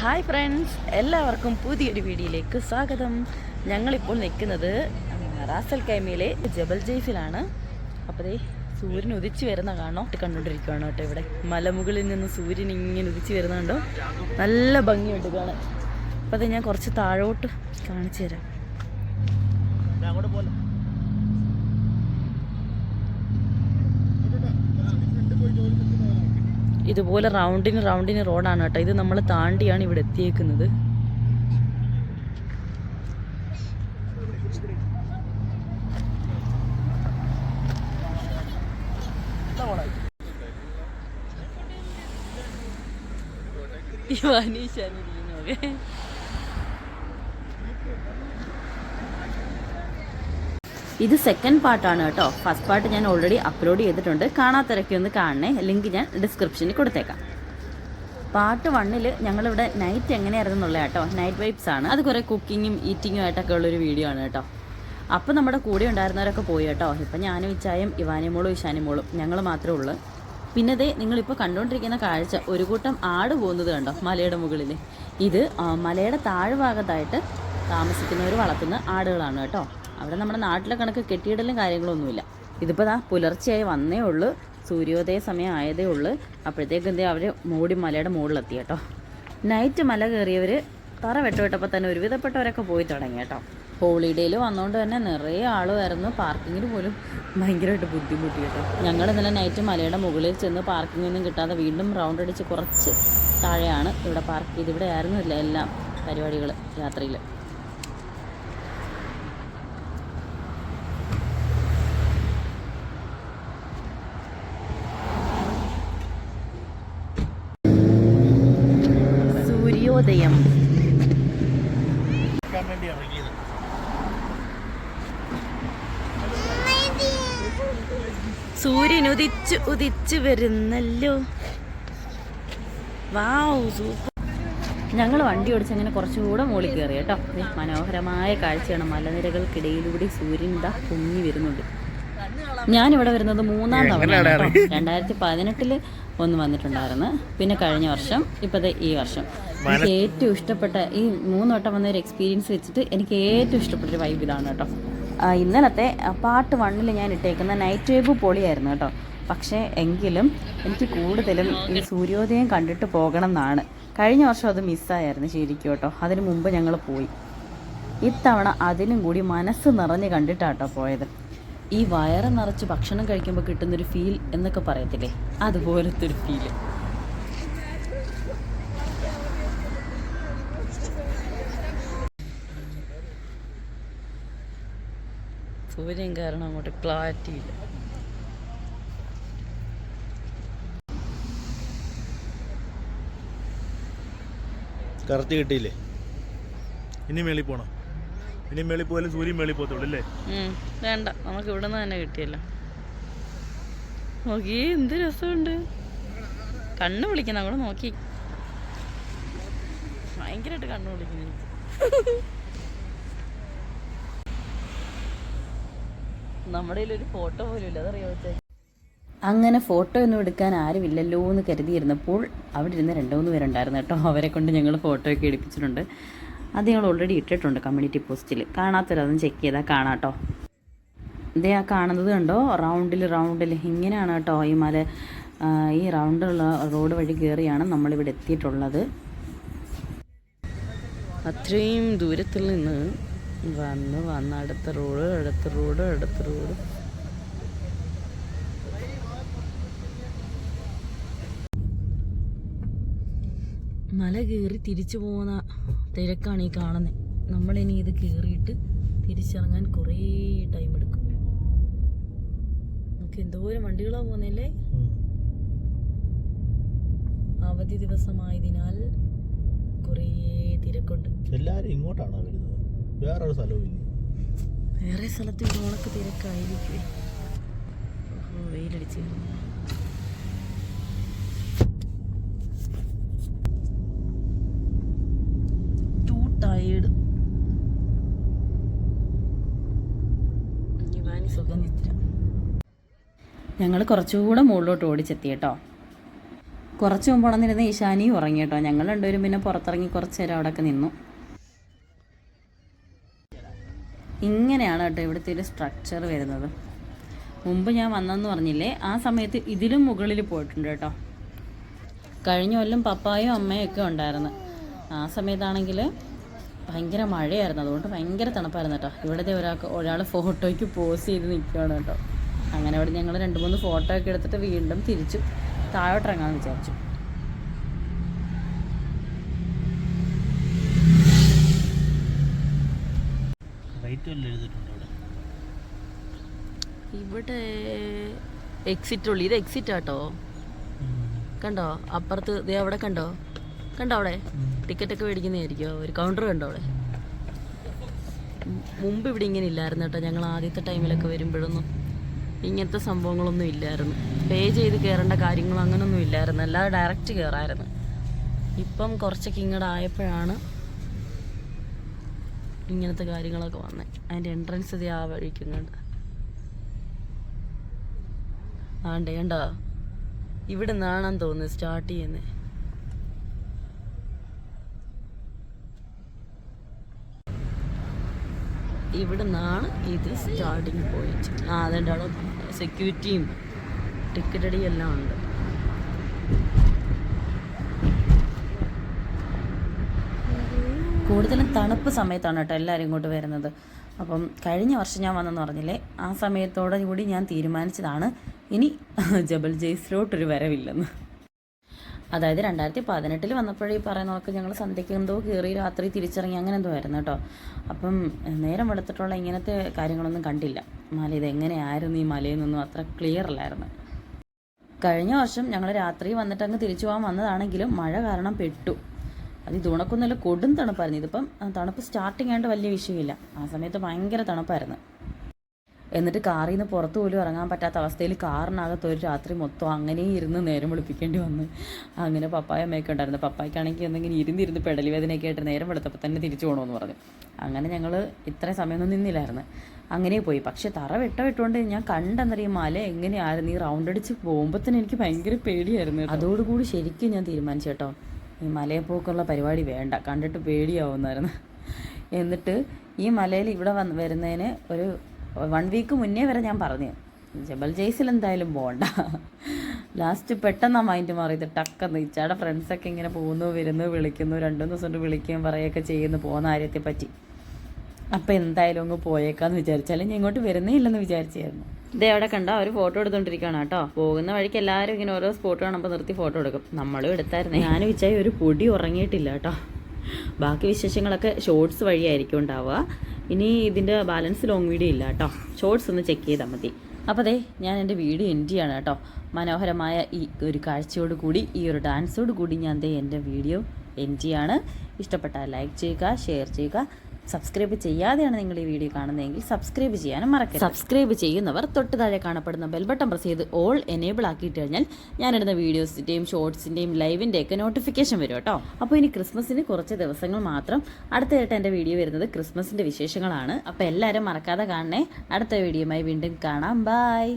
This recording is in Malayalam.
ഹായ് ഫ്രണ്ട്സ് എല്ലാവർക്കും പുതിയൊരു വീഡിയോയിലേക്ക് സ്വാഗതം. ഞങ്ങളിപ്പോൾ നിൽക്കുന്നത് റാസൽ കൈമയിലെ ജബൽ ജെയ്സിലാണ് അപ്പോൾ ദേ സൂര്യൻ ഉദിച്ചു വരുന്ന കാണോ? കണ്ടുകൊണ്ടിരിക്കുകയാണ് കേട്ടോ ഇവിടെ. മലമുകളിൽ നിന്ന് സൂര്യൻ ഇങ്ങനെ ഉദിച്ചു വരുന്നുണ്ടോ നല്ല ഭംഗിയുണ്ട് കാണാൻ. അപ്പോൾ ഞാൻ കുറച്ച് താഴോട്ട് കാണിച്ചു തരാം. അങ്ങോട്ട് ഇതുപോലെ റൗണ്ടിന് റൗണ്ടിന് റോഡാണ് കേട്ടോ. ഇത് നമ്മൾ താണ്ടിയാണ് ഇവിടെ എത്തിയേക്കുന്നത്. ഇവാനീശാനിരിക്കുന്നൊക്കെ ഇത് സെക്കൻഡ് പാർട്ടാണ് കേട്ടോ. ഫസ്റ്റ് പാർട്ട് ഞാൻ ഓൾറെഡി അപ്ലോഡ് ചെയ്തിട്ടുണ്ട്. കാണാത്തരൊക്കെ ഒന്ന് കാണണേ. ലിങ്ക് ഞാൻ ഡിസ്ക്രിപ്ഷനിൽ കൊടുത്തേക്കാം. പാർട്ട് വണ്ണിൽ ഞങ്ങളിവിടെ നൈറ്റ് എങ്ങനെയായിരുന്നു എന്നുള്ള കേട്ടോ. നൈറ്റ് വൈബ്സ് ആണ്. അത് കുറേ കുക്കിങ്ങും ഈറ്റിങ്ങും ആയിട്ടൊക്കെ ഉള്ളൊരു വീഡിയോ ആണ് കേട്ടോ. അപ്പോൾ നമ്മുടെ കൂടെ ഉണ്ടായിരുന്നവരൊക്കെ പോയി കേട്ടോ. ഇപ്പം ഞാനും ഇച്ചായും ഇവാനിമോളും ഇഷാനിമോളും ഞങ്ങൾ മാത്രമേ ഉള്ളൂ. പിന്നെ ദേ നിങ്ങളിപ്പോൾ കണ്ടുകൊണ്ടിരിക്കുന്ന കാഴ്ച ഒരു കൂട്ടം ആട് പോകുന്നത് കണ്ടോ? മലയുടെ മുകളിൽ ഇത് മലയുടെ താഴ്ഭാഗത്തായിട്ട് താമസിക്കുന്നവർ വളർത്തുന്ന ആടുകളാണ് കേട്ടോ. അവിടെ നമ്മുടെ നാട്ടിലെ കണക്ക് കെട്ടിയിടലും കാര്യങ്ങളൊന്നുമില്ല. ഇതിപ്പോൾ ദാ പുലർച്ചയായി വന്നേ ഉള്ളൂ. സൂര്യോദയ സമയം ആയതേ ഉള്ളൂ. അപ്പോഴത്തേക്ക് എന്തേ അവർ മൂടി മലയുടെ മുകളിലെത്തി കേട്ടോ. നൈറ്റ് മല കയറിയവർ തറ വെട്ടവിട്ടപ്പോൾ തന്നെ ഒരുവിധപ്പെട്ടവരൊക്കെ പോയി തുടങ്ങി കേട്ടോ. ഹോളിഡേയിൽ വന്നുകൊണ്ട് തന്നെ നിറയെ ആളുമായിരുന്നു. പാർക്കിങ്ങിന് പോലും ഭയങ്കരമായിട്ട് ബുദ്ധിമുട്ടി കേട്ടോ. ഞങ്ങൾ ഇന്നലെ നൈറ്റ് മലയുടെ മുകളിൽ ചെന്ന് പാർക്കിംഗ് ഒന്നും കിട്ടാതെ വീണ്ടും റൗണ്ട് അടിച്ച് കുറച്ച് താഴെയാണ് ഇവിടെ പാർക്ക് ചെയ്ത്. ഇവിടെ ആയിരുന്നില്ല എല്ലാം പരിപാടികൾ രാത്രിയിൽ വേണ്ടി സൂര്യൻ ഉദിച്ച് ഉദിച്ച് വരുന്നല്ലോ ഞങ്ങൾ വണ്ടി ഓടിച്ച് അങ്ങനെ കുറച്ചുകൂടെ മുകളിൽ കയറി കേട്ടോ. മനോഹരമായ കാഴ്ചയാണ് മലനിരകൾക്കിടയിലൂടെ സൂര്യൻ ഇതാ പൊങ്ങി വരുന്നുണ്ട്. ഞാനിവിടെ വരുന്നത് മൂന്നാം തവണ രണ്ടായിരത്തി പതിനെട്ടിൽ ഒന്ന് വന്നിട്ടുണ്ടായിരുന്നു. പിന്നെ കഴിഞ്ഞ വർഷം ഇപ്പോഴത്തെ ഈ വർഷം. എനിക്ക് ഏറ്റവും ഇഷ്ടപ്പെട്ട ഈ മൂന്ന് വട്ടം വന്ന ഒരു എക്സ്പീരിയൻസ് വെച്ചിട്ട് എനിക്ക് ഏറ്റവും ഇഷ്ടപ്പെട്ട ഒരു വൈബ് ഇതാണ് കേട്ടോ. ഇന്നലത്തെ പാട്ട് പാർട്ട് വണ്ണിൽ ഞാൻ ഇട്ടേക്കുന്ന നൈറ്റ് വേബ് പൊളിയായിരുന്നു കേട്ടോ. പക്ഷേ എങ്കിലും എനിക്ക് കൂടുതലും ഈ സൂര്യോദയം കണ്ടിട്ട് പോകണം എന്നാണ്. കഴിഞ്ഞ വർഷം അത് മിസ്സായിരുന്നു ശരിക്കും കേട്ടോ. അതിന് മുമ്പ് ഞങ്ങൾ പോയി. ഇത്തവണ അതിലും കൂടി മനസ്സ് നിറഞ്ഞ് കണ്ടിട്ടാട്ടോ പോയത്. ഈ വയറ് നിറച്ച് ഭക്ഷണം കഴിക്കുമ്പോൾ കിട്ടുന്നൊരു ഫീൽ എന്നൊക്കെ പറയത്തില്ലേ? അതുപോലത്തെ ഒരു ഫീൽ സൂര്യൻ കാരണം അങ്ങോട്ട് ക്ലാരിറ്റി ഇല്ല. കറക്റ്റ് കിട്ടിയില്ലേ? ഇനി മേളിൽ പോണം. ഇനി മേളി പോയാലും സൂര്യൻ മേളി പോകത്തുള്ളൂ അല്ലേ? ഉം, വേണ്ട. നമുക്ക് ഇവിടെ നിന്ന് തന്നെ കിട്ടിയല്ലോ. നോക്കി എന്ത് രസമുണ്ട്. കണ്ണു വിളിക്കുന്ന അങ്ങോട്ട് നോക്കി. ഭയങ്കരമായിട്ട് കണ്ണു വിളിക്കുന്നു നമ്മുടെ ഒരു ഫോട്ടോ പോലും ഇല്ല. അതറിയാമോ അങ്ങനെ ഫോട്ടോ ഒന്നും എടുക്കാൻ ആരുമില്ലല്ലോ എന്ന് കരുതിയിരുന്നപ്പോൾ അവിടെ ഇരുന്ന് രണ്ടു മൂന്ന് പേരുണ്ടായിരുന്നു കേട്ടോ. അവരെ കൊണ്ട് ഞങ്ങൾ ഫോട്ടോ ഒക്കെ എടുപ്പിച്ചിട്ടുണ്ട്. അത് ഞങ്ങൾ ഓൾറെഡി ഇട്ടിട്ടുണ്ട് കമ്മ്യൂണിറ്റി പോസ്റ്റിൽ കാണാത്തവരതൊന്നും ചെക്ക് ചെയ്താൽ കാണാം കേട്ടോ ഇതേ ആ കാണുന്നത് കണ്ടോ? റൗണ്ടിൽ റൗണ്ടിൽ ഇങ്ങനെയാണ് കേട്ടോ ഈ മല ഈ റൗണ്ടുള്ള റോഡ് വഴി കയറിയാണ് നമ്മളിവിടെ എത്തിയിട്ടുള്ളത്. അത്രയും ദൂരത്തിൽ നിന്ന് വന്ന് വന്ന് അടുത്ത റോഡ് അടുത്ത റോഡ് അടുത്ത റോഡ് മല കയറി തിരിച്ചു പോകുന്ന തിരക്കാണ് ഈ കാണുന്നത് നമ്മളിനി ഇത് കയറിയിട്ട് തിരിച്ചിറങ്ങാൻ കുറേ ടൈം എടുക്കും. നമുക്ക് എന്തോരം വണ്ടികളാണ് പോകുന്നല്ലേ അവധി ദിവസമായതിനാൽ കുറേ തിരക്കുണ്ട്. എല്ലാവരും ഇങ്ങോട്ടാണോ വരുന്നത്? വേറൊരു സ്ഥലവും ഇല്ല? വേറെ സ്ഥലത്ത് ഇങ്ങോട്ട് തിരക്കായിരിക്കും വെയിലടിച്ചിരുന്നു വെയിലടിച്ച് ടു ടയേർഡ് ഞങ്ങൾ കുറച്ചുകൂടെ മുകളിലോട്ട് ഓടിച്ചെത്തി കേട്ടോ. കുറച്ച് മുമ്പ് ഉണർന്നിരുന്ന ഈശാനിയും ഉറങ്ങി കേട്ടോ. ഞങ്ങൾ രണ്ടുപേരും പിന്നെ പുറത്തിറങ്ങി കുറച്ച് നേരം അവിടെയൊക്കെ നിന്നു. ഇങ്ങനെയാണ് കേട്ടോ ഇവിടുത്തെ ഒരു സ്ട്രക്ചർ വരുന്നത്. മുമ്പ് ഞാൻ വന്നെന്ന് പറഞ്ഞില്ലേ ആ സമയത്ത് ഇതിലും മുകളിൽ പോയിട്ടുണ്ട് കേട്ടോ. കഴിഞ്ഞ കൊല്ലം പപ്പായും അമ്മയും ഒക്കെ ഉണ്ടായിരുന്നു. ആ സമയത്താണെങ്കിൽ ഭയങ്കര മഴയായിരുന്നു. അതുകൊണ്ട് ഭയങ്കര തണുപ്പായിരുന്നു കേട്ടോ. ഇവിടുത്തെ ഒരാൾക്ക് ഒരാൾ ഫോട്ടോയ്ക്ക് പോസ് ചെയ്ത് നിൽക്കുകയാണ് കേട്ടോ. അങ്ങനെ അവിടെ ഞങ്ങൾ രണ്ട് മൂന്ന് ഫോട്ടോ ഒക്കെ എടുത്തിട്ട് വീണ്ടും തിരിച്ചു താഴോട്ടിറങ്ങാമെന്ന് വിചാരിച്ചു. ഇവിടെ എക്സിറ്റ് ഉള്ളു. ഇത് എക്സിറ്റ് ആട്ടോ കണ്ടോ? അപ്പുറത്ത് ദേ അവിടെ കണ്ടോ? കണ്ടോ അവിടെ? ടിക്കറ്റ് ഒക്കെ മേടിക്കുന്നതായിരിക്കും. ഒരു കൗണ്ടർ കണ്ടോ അവിടെ? മുമ്പ് ഇവിടെ ഇങ്ങനെ ഇല്ലായിരുന്നു കേട്ടോ. ഞങ്ങൾ ആദ്യത്തെ ടൈമിലൊക്കെ വരുമ്പോഴൊന്നും ഇങ്ങനത്തെ സംഭവങ്ങളൊന്നും ഇല്ലായിരുന്നു. പേ ചെയ്ത് കയറേണ്ട കാര്യങ്ങളും അങ്ങനൊന്നും ഇല്ലായിരുന്നു. അല്ലാതെ ഡയറക്റ്റ് കയറായിരുന്നു ഇപ്പം കുറച്ചൊക്കെ ഇങ്ങോട്ട് ആയപ്പോഴാണ് ഇങ്ങനത്തെ കാര്യങ്ങളൊക്കെ വന്നത് അതിന്റെ എൻട്രൻസ് ഇത് ആ വഴിക്കുന്നുണ്ട് ആണ്ടേ കണ്ടോ? ഇവിടെ നിന്നാണെന്ന് തോന്നുന്നു സ്റ്റാർട്ട് ചെയ്യുന്നത് ഇവിടെ നിന്നാണ് ഇത് സ്റ്റാർട്ടിങ് പോയിന്റ് ആ അതിന്റെ അവിടെ സെക്യൂരിറ്റിയും ടിക്കറ്റ് അടിയെല്ലാം ഉണ്ട്. കൂടുതലും തണുപ്പ് സമയത്താണ് കേട്ടോ എല്ലാവരും ഇങ്ങോട്ട് വരുന്നത്. അപ്പം കഴിഞ്ഞ വർഷം ഞാൻ വന്നെന്ന് പറഞ്ഞില്ലേ ആ സമയത്തോടു കൂടി ഞാൻ തീരുമാനിച്ചതാണ് ഇനി ജബൽ ജയ്സിലോട്ടൊരു വരവില്ലെന്ന്. അതായത് രണ്ടായിരത്തി പതിനെട്ടിൽ വന്നപ്പോഴേ ഈ പറയുന്ന കണക്ക് ഞങ്ങൾ സന്ധ്യയ്ക്ക് എന്തോ കയറി രാത്രി തിരിച്ചിറങ്ങി അങ്ങനെ എന്തോ ആയിരുന്നു കേട്ടോ. അപ്പം നേരം വെളുത്തിട്ടുള്ള ഇങ്ങനത്തെ കാര്യങ്ങളൊന്നും കണ്ടില്ല. മല ഇത് എങ്ങനെയായിരുന്നു ഈ നിന്നും അത്ര ക്ലിയർ അല്ലായിരുന്നു. കഴിഞ്ഞ വർഷം ഞങ്ങൾ രാത്രി വന്നിട്ട് അങ്ങ് തിരിച്ചു പോകാൻ വന്നതാണെങ്കിലും മഴ കാരണം പെട്ടു. അത് ഇത് ഉണക്കൊന്നുമല്ല കൊടും തണുപ്പായിരുന്നു. ഇതിപ്പം തണുപ്പ് സ്റ്റാർട്ടിങ് ആയിട്ട് വലിയ വിഷയമില്ല. ആ സമയത്ത് ഭയങ്കര തണുപ്പായിരുന്നു. എന്നിട്ട് കാറിൽ നിന്ന് പുറത്തു പോലും ഇറങ്ങാൻ പറ്റാത്ത അവസ്ഥയിൽ കാറിനകത്ത് ഒരു രാത്രി മൊത്തം അങ്ങനെ ഇരുന്ന് നേരം വിളിപ്പിക്കേണ്ടി വന്ന്. അങ്ങനെ പപ്പായ അമ്മയൊക്കെ ഉണ്ടായിരുന്നു. പപ്പായ്ക്കാണെങ്കിൽ എന്തെങ്കിലും ഇരുന്നിരുന്ന് പെടലി വേദനയൊക്കെ ആയിട്ട് നേരം വെളുത്തപ്പോൾ തന്നെ തിരിച്ചു പോകണമെന്ന് പറഞ്ഞു. അങ്ങനെ ഞങ്ങൾ ഇത്രയും സമയമൊന്നും നിന്നില്ലായിരുന്നു. അങ്ങനെ പോയി. പക്ഷെ തറ വെട്ട വിട്ടുകൊണ്ട് ഞാൻ കണ്ടെന്നറിയും മല എങ്ങനെയായിരുന്നു? ഈ റൗണ്ട് അടിച്ച് പോകുമ്പോൾ തന്നെ എനിക്ക് ഭയങ്കര പേടിയായിരുന്നു. അതോടുകൂടി ശരിക്കും ഞാൻ തീരുമാനിച്ചു കേട്ടോ. ഈ മലയെ പോക്കുള്ള പരിപാടി വേണ്ട. കണ്ടിട്ട് പേടിയാവുന്നായിരുന്നു. എന്നിട്ട് ഈ മലയിൽ ഇവിടെ വന്ന് വരുന്നതിന് ഒരു വൺ വീക്ക് മുന്നേ വരെ ഞാൻ പറഞ്ഞു. ജബൽ ജയ്സിൽ എന്തായാലും പോകണ്ട ലാസ്റ്റ് പെട്ടെന്ന് ആ മൈൻഡ് മാറിയത്. ടക്കെന്ന് ഇച്ചാടെ ഫ്രണ്ട്സൊക്കെ ഇങ്ങനെ പോകുന്നു വരുന്നു വിളിക്കുന്നു രണ്ടു ദിവസം കൊണ്ട് വിളിക്കുകയും പറയുകയൊക്കെ ചെയ്യുന്നു പോകുന്ന കാര്യത്തെ പറ്റി. അപ്പം എന്തായാലും അങ്ങ് പോയേക്കാന്ന് വിചാരിച്ചാലും ഞാൻ ഇങ്ങോട്ട് വരുന്നേ ഇല്ലെന്ന് വിചാരിച്ചായിരുന്നു. ഇതേ അവിടെ കണ്ടോ? ഒരു ഫോട്ടോ എടുത്തോണ്ടിരിക്കുകയാണ് കേട്ടോ. പോകുന്ന വഴിക്ക് എല്ലാവരും ഇങ്ങനെ ഓരോ സ്പോട്ട് കാണുമ്പോൾ നിർത്തി ഫോട്ടോ എടുക്കും. നമ്മളും എടുത്തായിരുന്നു. ഞാൻ വിച്ചായി ഒരു പൊടി ഉറങ്ങിയിട്ടില്ല കേട്ടോ. ബാക്കി വിശേഷങ്ങളൊക്കെ ഷോർട്സ് വഴിയായിരിക്കും ഉണ്ടാവുക. ഇനി ഇതിന്റെ ബാലൻസ് ലോങ് വീഡിയോ ഇല്ല കേട്ടോ. ഷോർട്സ് ഒന്ന് ചെക്ക് ചെയ്താൽ മതി. അപ്പോൾ അതെ ഞാൻ എന്റെ വീഡിയോ എൻഡ് ചെയ്യാണ് കേട്ടോ. മനോഹരമായ ഈ ഒരു കാഴ്ചയോട് കൂടി ഈ ഒരു ഡാൻസോട് കൂടി ഞാൻ എന്റെ വീഡിയോ എൻഡ് ചെയ്യാണ്. ഇഷ്ടപ്പെട്ടാൽ ലൈക്ക് ചെയ്യുക ഷെയർ ചെയ്യുക. സബ്സ്ക്രൈബ് ചെയ്യാതെയാണ് നിങ്ങൾ ഈ വീഡിയോ കാണുന്നതെങ്കിൽ സബ്സ്ക്രൈബ് ചെയ്യാനും മറക്കരുത്. സബ്സ്ക്രൈബ് ചെയ്യുന്നവർ തൊട്ട് താഴെ കാണപ്പെടുന്ന ബെൽബട്ടൺ പ്രസ് ചെയ്ത് ഓൾ എനേബിൾ ആക്കിയിട്ട് കഴിഞ്ഞാൽ ഞാനിടുന്ന വീഡിയോസിന്റെയും ഷോർട്സിന്റെയും ലൈവിന്റെ ഒക്കെ നോട്ടിഫിക്കേഷൻ വരും കേട്ടോ. അപ്പോൾ ഇനി ക്രിസ്മസിന് കുറച്ച് ദിവസങ്ങൾ മാത്രം അടുത്തതായിട്ട് എന്റെ വീഡിയോ വരുന്നത് ക്രിസ്മസിന്റെ വിശേഷങ്ങളാണ്. അപ്പോൾ എല്ലാവരും മറക്കാതെ കാണണേ. അടുത്ത വീഡിയോയുമായി വീണ്ടും കാണാം. ബൈ